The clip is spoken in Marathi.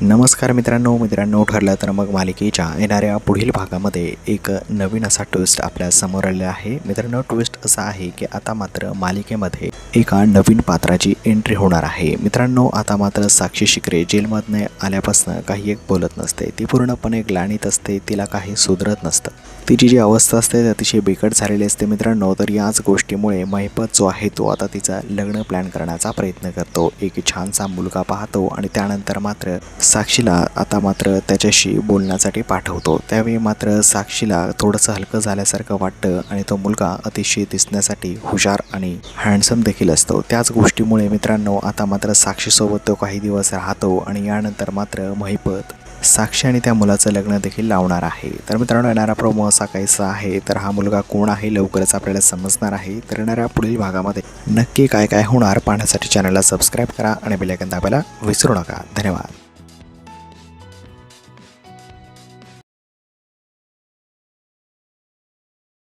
नमस्कार मित्रांनो मित्रांनो ठरलं तर मग मालिकेच्या येणाऱ्या पुढील भागामध्ये एक नवीन असा ट्विस्ट आपल्यासमोर आलेला आहे. मित्रांनो ट्विस्ट असा आहे की आता मात्र मालिकेमध्ये एका नवीन पात्राची एंट्री होणार आहे. मित्रांनो आता मात्र साक्षी शिकरे जेलमधनं आल्यापासून काही एक बोलत नसते. ती पूर्णपणे ग्लाणीत असते तिला काही सुधरत नसतं. तिची जी अवस्था असते ती अतिशय बिकट झालेली असते मित्रांनो. तर याच गोष्टीमुळे महिपत जो आहे तो आता तिचा लग्न प्लॅन करण्याचा प्रयत्न करतो. एक छानसा मुलगा पाहतो आणि त्यानंतर मात्र साक्षीला आता मात्र त्याच्याशी बोलण्यासाठी पाठवतो. त्यावेळी मात्र साक्षीला थोडंसं हलकं झाल्यासारखं वाटतं आणि तो मुलगा अतिशय दिसण्यासाठी हुशार आणि हँडसम देखील असतो. त्याच गोष्टीमुळे मित्रांनो आता मात्र साक्षीसोबत तो काही दिवस राहतो आणि यानंतर मात्र महिपत साक्षी आणि त्या मुलाचं लग्न देखील लावणार आहे. तर मित्रांनो येणारा प्रोमो असा काहीसा आहे. तर हा मुलगा कोण आहे लवकरच आपल्याला समजणार आहे. तर येणाऱ्या पुढील भागामध्ये नक्की काय काय होणार पाहण्यासाठी चॅनलला सबस्क्राईब करा आणि बेलायकन दाबायला विसरू नका. धन्यवाद.